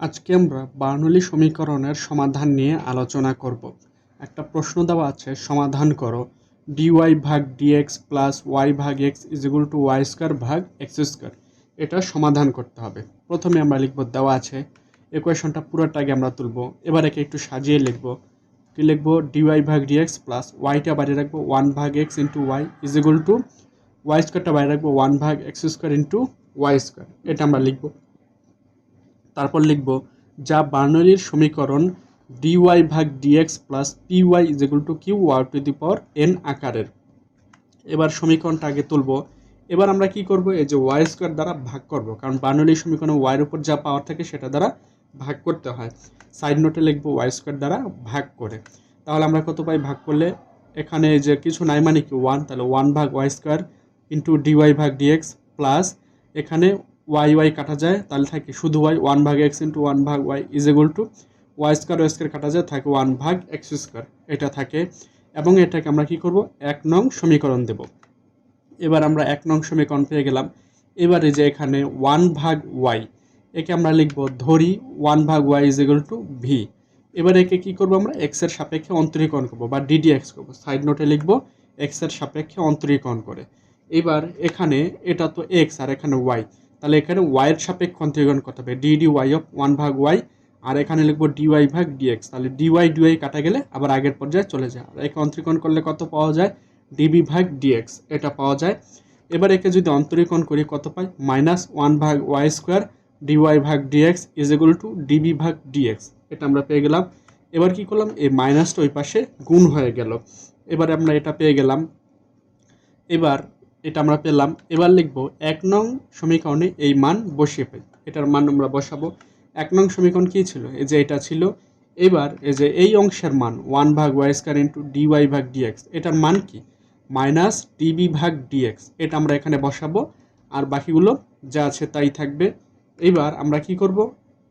আজকে আমরা বার্নৌলি সমীকরণের সমাধান নিয়ে আলোচনা করব। একটা প্রশ্ন দেওয়া আছে, সমাধান করো। ডিওয়াই ভাগ ডিএক্স প্লাস ওয়াই ভাগ x is equal to y square ভাগ এক্স স্কোয়ার এটা সমাধান করতে হবে। প্রথমে আমরা লিখব, দেওয়া আছে। ইকুয়েশনটা পুরোটাকে আমরা তুলব। এবার একে একটু সাজিয়ে লিখব। কি লিখব? ডিওয়াই ভাগ ডিএক্স প্লাস ওয়াইটা বাইরে রাখব। ওয়ান ভাগ x into y is equal to y স্কোয়ারটা বাইরে রাখব। ওয়ান ভাগ x square into y square এটা আমরা লিখব। তারপর লিখব, যা বার্নলির সমীকরণ ডিওয়াই ভাগ dx plus py is equal to q y to the power n আকারের। এবার সমীকরণটা আগে তুলব। এবার আমরা কি করব? এই যে ওয়াই স্কোয়ার দ্বারা ভাগ করব, কারণ বার্নৌলির সমীকরণে ওয়াইয়ের উপর যা পাওয়ার থাকে সেটা দ্বারা ভাগ করতে হয়। সাইড নোটে লিখব ওয়াই স্কোয়ার দ্বারা ভাগ করে। তাহলে আমরা কত পাই ভাগ করলে? এখানে যে কিছু নাই মানে কি? ওয়ান তাহলে ওয়ান ভাগ ওয়াই স্কোয়ার ইন্টু ডিওয়াই ভাগ ডিএক্স প্লাস এখানে ওয়াই ওয়াই কাটা যায়, তাহলে থাকে শুধু ওয়াই ওয়ান ভাগ এক্স ইন্টু ওয়ান ভাগ y is equal to y square y square কাটা যায়, থাকে ওয়ান ভাগ এক্স স্কোয়ার এটা থাকে। এবং এটাকে আমরা কি করব? এক নং সমীকরণ দেব। এবার আমরা এক নং সমীকরণ পেয়ে গেলাম। এবারে যে এখানে ওয়ান ভাগ ওয়াই একে আমরা লিখব ধরি ওয়ান ভাগ y is equal to v এবার একে কী করব আমরা? এক্সের সাপেক্ষে অন্তরীকরণ করব বা ডিডি এক্স করব সাইড নোটে লিখব এক্সের সাপেক্ষে অন্তরীকরণ করে। এবার এখানে এটা তো এক্স আর এখানে ওয়াই তাহলে এখানে ওয়াইয়ের সাপেক্ষে অন্তরীকরণ করতে হবে? D d y of one ভাগ ওয়াই আর এখানে লিখব ডিওয়াই ভাগ ডিএক্স তাহলে ডিওয়াই ডিওয়াই কাটা গেলে আবার আগের পর্যায়ে চলে যায়। আর একে অন্তরীকরণ করলে কত পাওয়া যায়? ডিবি ভাগ ডিএক্স এটা পাওয়া যায়। এবার একে যদি অন্তরীকরণ করি কত পাই? মাইনাস ওয়ান ভাগ ওয়াই স্কোয়ার ডিওয়াই ভাগ dx is equal to dv ভাগ ডিএক্স এটা আমরা পেয়ে গেলাম। এবার কি করলাম? এই মাইনাসটা ওই পাশে গুণ হয়ে গেল। এবার আমরা এটা পেয়ে গেলাম। এবার এটা আমরা পেলাম। এবার লিখব, এক নং সমীকরণে এই মান বসিয়ে পাই এটার মান আমরা বসাবো। এক নং সমীকরণ কী ছিল? এই যে এটা ছিল। এবার এই যে এই অংশের মান ওয়ান ভাগ ওয়াই স্কোয়ার ইন্টু ডিওয়াই ভাগ ডিএক্স এটার মান কি? মাইনাস ডিবি ভাগ ডিএক্স এটা আমরা এখানে বসাবো। আর বাকিগুলো যা আছে তাই থাকবে। এবার আমরা কি করব?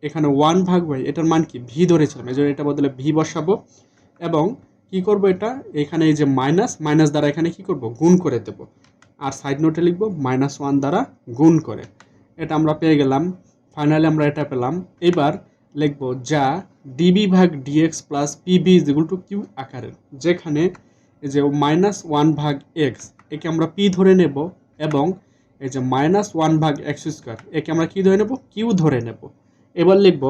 এখানে ওয়ান ভাগ ওয়াই এটার মান কি? ভি ধরেছিলাম। এই জন্য এটা বদলে ভি বসাবো। এবং কি করব এটা? এখানে এই যে মাইনাস মাইনাস দ্বারা এখানে কি করব? গুণ করে দেব। আর সাইড নোটে লিখব মাইনাস ওয়ান দ্বারা গুণ করে। এটা আমরা পেয়ে গেলাম। ফাইনালি আমরা এটা পেলাম। এবার লিখব যা ডিবি ভাগ dx plus pv is to q আকারের, যেখানে এই যে মাইনাস ওয়ান ভাগ এক্স একে আমরা পি ধরে নেব এবং এই যে মাইনাস ওয়ান ভাগ এক্স স্কোয়ার একে আমরা কি ধরে নেব? কিউ ধরে নেব। এবার লিখব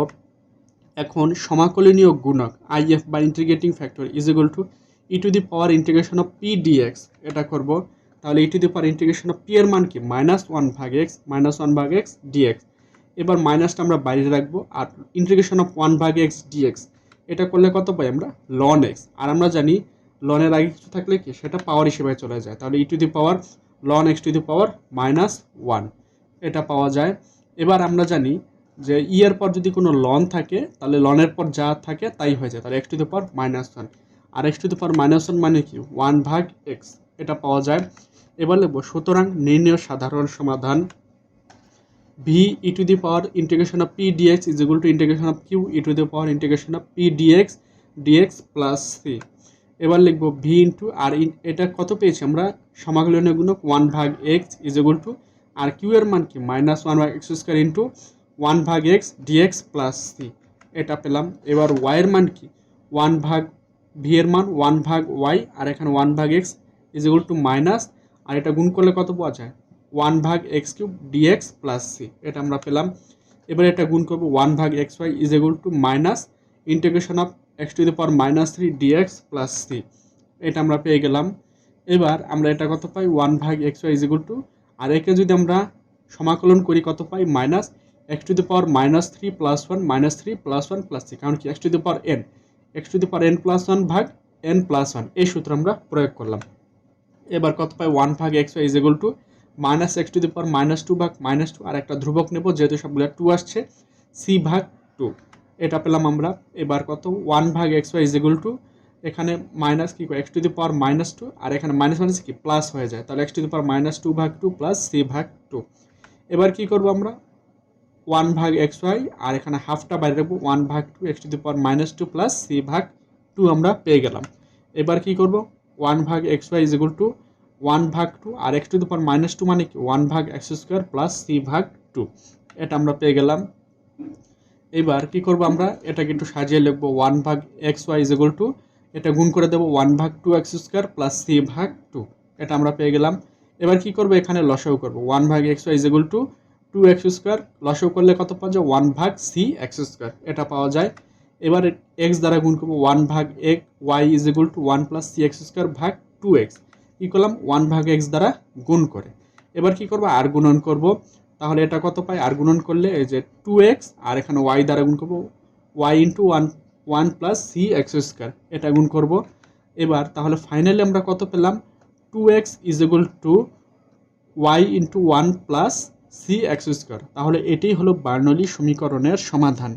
এখন সমাকলনীয় গুণক আইএফ বা integrating factor is equal to e to the power integration of p dx এটা করব তাহলে e to the power integration of p এর মান কি? মাইনাস ওয়ান ভাগ এক্স মাইনাস ওয়ান ভাগ এক্স ডিএক্স এবার মাইনাসটা আমরা বাইরে রাখব আর ইন্টিগ্রেশন অফ ওয়ান ভাগ এক্স ডিএক্স এটা করলে কত পাই আমরা? লন এক্স আর আমরা জানি লনের আগে কিছু থাকলে কি? সেটা পাওয়ার হিসেবে চলে যায়। তাহলে e to the power ln x to the power minus one এটা পাওয়া যায়। এবার আমরা জানি যে ইয়ের পর যদি কোনো লন থাকে, তাহলে লনের পর যা থাকে তাই হয়ে যায়। তাহলে x to the power minus one R x to the power minus one মানে কি? ওয়ান ভাগ এক্স এটা পাওয়া যায়। এবার লিখব, সুতরাং নির্ণয় সাধারণ সমাধান। V e to the power integration of p dx is equal to integration of q e to the power integration of p dx dx plus c এবার লিখব ভি ইন্টু আর ইন এটা কত পেয়েছি আমরা? সমাকলনীয় গুণক ওয়ান ভাগ x is equal to আর q এর মান কি? মাইনাস ওয়ান ভাগ এক্স স্কোয়ার ইন্টু ওয়ান ভাগ এক্স ডিএক্স প্লাস সি এটা পেলাম। এবার ওয়াইয়ের মান কি? ওয়ান ভাগ ভি এর মান ওয়ান ভাগ ওয়াই আর এখানে ওয়ান ভাগ x is equal to minus আর এটা গুণ করলে কত পাওয়া যায়? ওয়ান ভাগ x cube dx plus c এটা আমরা পেলাম। এবার এটা গুণ করব ওয়ান ভাগ x y is equal to minus integration of x to the power minus three dx plus c এটা আমরা পেয়ে গেলাম। এবার আমরা এটা কত পাই? ওয়ান ভাগ x y is equal to আর একে যদি আমরা সমাকলন করি কত পাই? Minus x to the power minus three plus one minus three plus one plus three কারণ কি? X to the power n x to the power n plus one ভাগ n plus one এই সূত্র আমরা প্রয়োগ করলাম। এবার কত পাই? ওয়ান ভাগ x y is equal to minus x to the power minus two ভাগ মাইনাস টু আর একটা ধ্রুবক নেব, যেহেতু সবগুলো টু আসছে সি ভাগ টু এটা পেলাম আমরা, এবার কত? ওয়ান ভাগ এক্স ওয়াই ইজ টু এখানে minus key x to the power minus two আর এখানে মাইনাস মাইনাস কি? প্লাস হয়ে যায়। তাহলে x to the power minus two ভাগ টু প্লাস সি ভাগ টু এবার কি করব আমরা? ওয়ান ভাগ এক্স ওয়াই আর এখানে হাফটা বাইরে রাখব ওয়ান ভাগ two x to the power minus two plus c ভাগ টু আমরা পেয়ে গেলাম। এবার কি করব? ওয়ান ভাগ x y is equal to one ভাগ two R x to the power minus two মানে কি? ওয়ান ভাগ এক্স স্কোয়ার প্লাস সি ভাগ টু এটা আমরা পেয়ে গেলাম। এবার কি করব আমরা? এটাকে একটু সাজিয়ে লিখব। ওয়ান ভাগ x y is equal to এটা গুণ করে দেবো ওয়ান ভাগ two x square plus c ভাগ টু এটা আমরা পেয়ে গেলাম। এবার কি করব? এখানে লসাও করব। ওয়ান ভাগ x y is equal to two x square লসাও করলে কত পাওয়া যায়? ওয়ান ভাগ সি এক্স স্কোয়ার এটা পাওয়া যায়। এবার এক্স দ্বারা গুণ করব ওয়ান ভাগ এক y is equal to one plus c x square ভাগ টু এক্স কী করলাম? ওয়ান ভাগ এক্স দ্বারা গুণ করে। এবার কি করব? আর গুণন করব। তাহলে এটা কত পাই? আর গুণন করলে এই যে টু এক্স আর এখানে ওয়াই দ্বারা গুণ করব y into one one plus c x square এটা গুণ করব। এবার তাহলে ফাইনালি আমরা কত পেলাম? Two x is equal to y into one plus c x square তাহলে এটাই হলো বার্নলি সমীকরণের সমাধান।